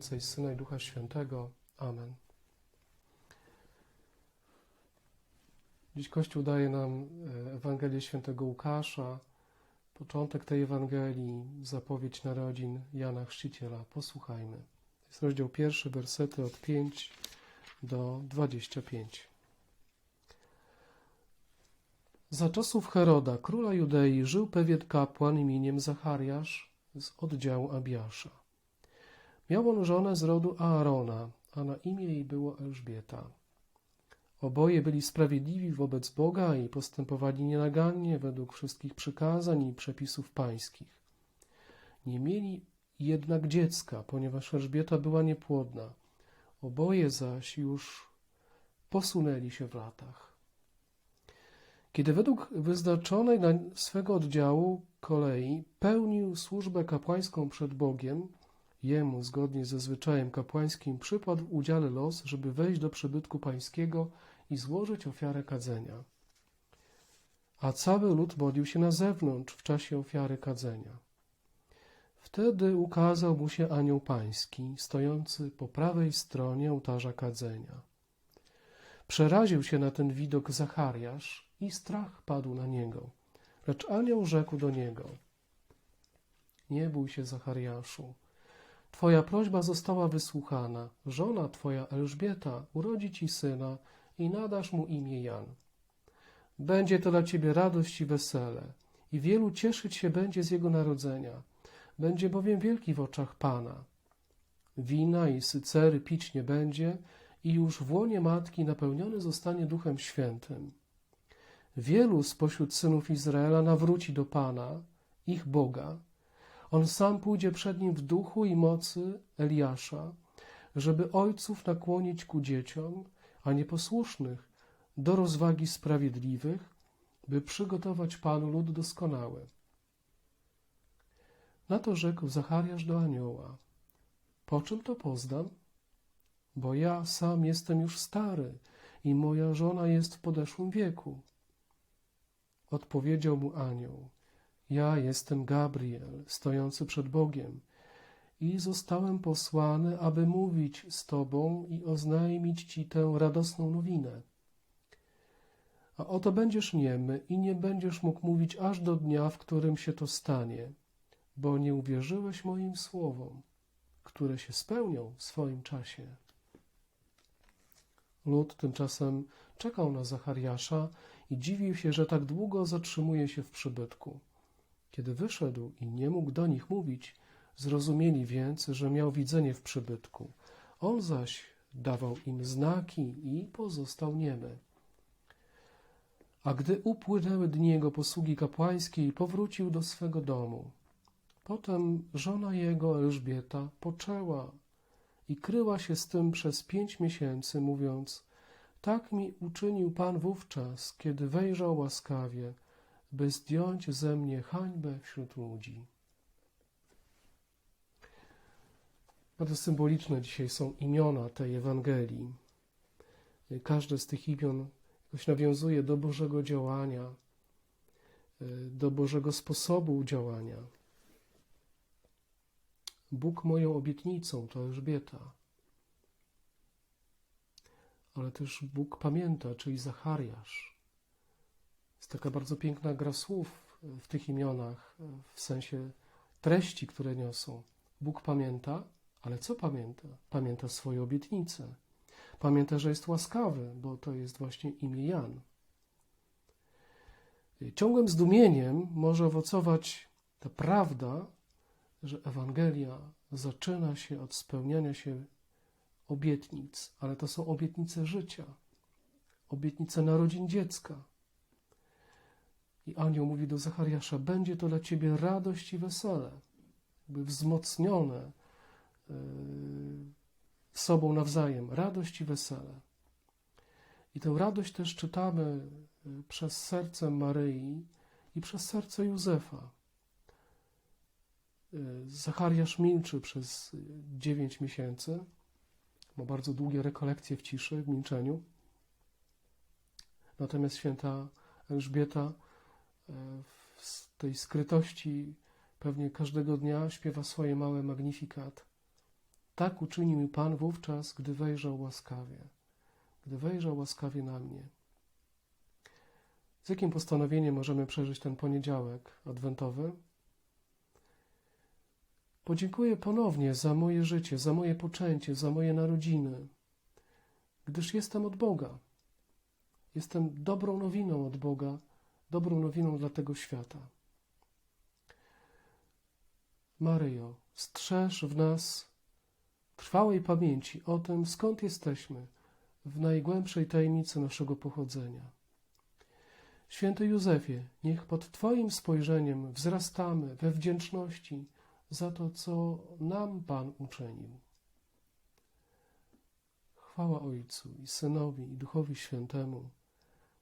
Ojca i Syna i Ducha Świętego. Amen. Dziś Kościół daje nam e, Ewangelię Świętego Łukasza, początek tej Ewangelii, zapowiedź narodzin Jana Chrzciciela. Posłuchajmy. Jest rozdział pierwszy, wersety od 5 do 25. Za czasów Heroda, króla Judei, żył pewien kapłan imieniem Zachariasz z oddziału Abiasza. Miał on żonę z rodu Aarona, a na imię jej było Elżbieta. Oboje byli sprawiedliwi wobec Boga i postępowali nienagannie według wszystkich przykazań i przepisów pańskich. Nie mieli jednak dziecka, ponieważ Elżbieta była niepłodna. Oboje zaś już posunęli się w latach. Kiedy według wyznaczonej na swego oddziału kolei pełnił służbę kapłańską przed Bogiem, jemu, zgodnie ze zwyczajem kapłańskim, przypadł udziale los, żeby wejść do przybytku pańskiego i złożyć ofiarę kadzenia. A cały lud modlił się na zewnątrz w czasie ofiary kadzenia. Wtedy ukazał mu się anioł pański, stojący po prawej stronie ołtarza kadzenia. Przeraził się na ten widok Zachariasz i strach padł na niego. Lecz anioł rzekł do niego: Nie bój się, Zachariaszu. Twoja prośba została wysłuchana. Żona twoja Elżbieta urodzi ci syna i nadasz mu imię Jan. Będzie to dla ciebie radość i wesele, i wielu cieszyć się będzie z jego narodzenia. Będzie bowiem wielki w oczach Pana. Wina i sycery pić nie będzie, i już w łonie matki napełniony zostanie Duchem Świętym. Wielu spośród synów Izraela nawróci do Pana, ich Boga. On sam pójdzie przed nim w duchu i mocy Eliasza, żeby ojców nakłonić ku dzieciom, a nieposłusznych do rozwagi sprawiedliwych, by przygotować Panu lud doskonały. Na to rzekł Zachariasz do anioła: Po czym to poznam? Bo ja sam jestem już stary i moja żona jest w podeszłym wieku. Odpowiedział mu anioł: Ja jestem Gabriel, stojący przed Bogiem, i zostałem posłany, aby mówić z Tobą i oznajmić Ci tę radosną nowinę. A oto będziesz niemy i nie będziesz mógł mówić aż do dnia, w którym się to stanie, bo nie uwierzyłeś moim słowom, które się spełnią w swoim czasie. Lud tymczasem czekał na Zachariasza i dziwił się, że tak długo zatrzymuje się w przybytku. Kiedy wyszedł i nie mógł do nich mówić, zrozumieli więc, że miał widzenie w przybytku. On zaś dawał im znaki i pozostał niemy. A gdy upłynęły dni jego posługi kapłańskiej, powrócił do swego domu. Potem żona jego, Elżbieta, poczęła i kryła się z tym przez pięć miesięcy, mówiąc: Tak mi uczynił Pan wówczas, kiedy wejrzał łaskawie, by zdjąć ze mnie hańbę wśród ludzi. Bardzo symboliczne dzisiaj są imiona tej Ewangelii. Każde z tych imion jakoś nawiązuje do Bożego działania, do Bożego sposobu działania. Bóg moją obietnicą to Elżbieta. Ale też Bóg pamięta, czyli Zachariasz. Jest taka bardzo piękna gra słów w tych imionach, w sensie treści, które niosą. Bóg pamięta, ale co pamięta? Pamięta swoje obietnice. Pamięta, że jest łaskawy, bo to jest właśnie imię Jan. Ciągłym zdumieniem może owocować ta prawda, że Ewangelia zaczyna się od spełniania się obietnic, ale to są obietnice życia, obietnice narodzin dziecka. I anioł mówi do Zachariasza: Będzie to dla ciebie radość i wesele, jakby wzmocnione yy, sobą nawzajem, radość i wesele. I tę radość też czytamy yy, przez serce Maryi i przez serce Józefa. Zachariasz milczy przez dziewięć miesięcy. Ma bardzo długie rekolekcje w ciszy, w milczeniu. Natomiast święta Elżbieta w tej skrytości pewnie każdego dnia śpiewa swoje małe magnifikat. Tak uczynił mi Pan wówczas, gdy wejrzał łaskawie, gdy wejrzał łaskawie na mnie. Z jakim postanowieniem możemy przeżyć ten poniedziałek adwentowy? Podziękuję ponownie za moje życie, za moje poczęcie, za moje narodziny, gdyż jestem od Boga. Jestem dobrą nowiną od Boga, dobrą nowiną dla tego świata. Maryjo, strzeż w nas trwałej pamięci o tym, skąd jesteśmy, w najgłębszej tajemnicy naszego pochodzenia. Święty Józefie, niech pod Twoim spojrzeniem wzrastamy we wdzięczności za to, co nam Pan uczynił. Chwała Ojcu i Synowi i Duchowi Świętemu,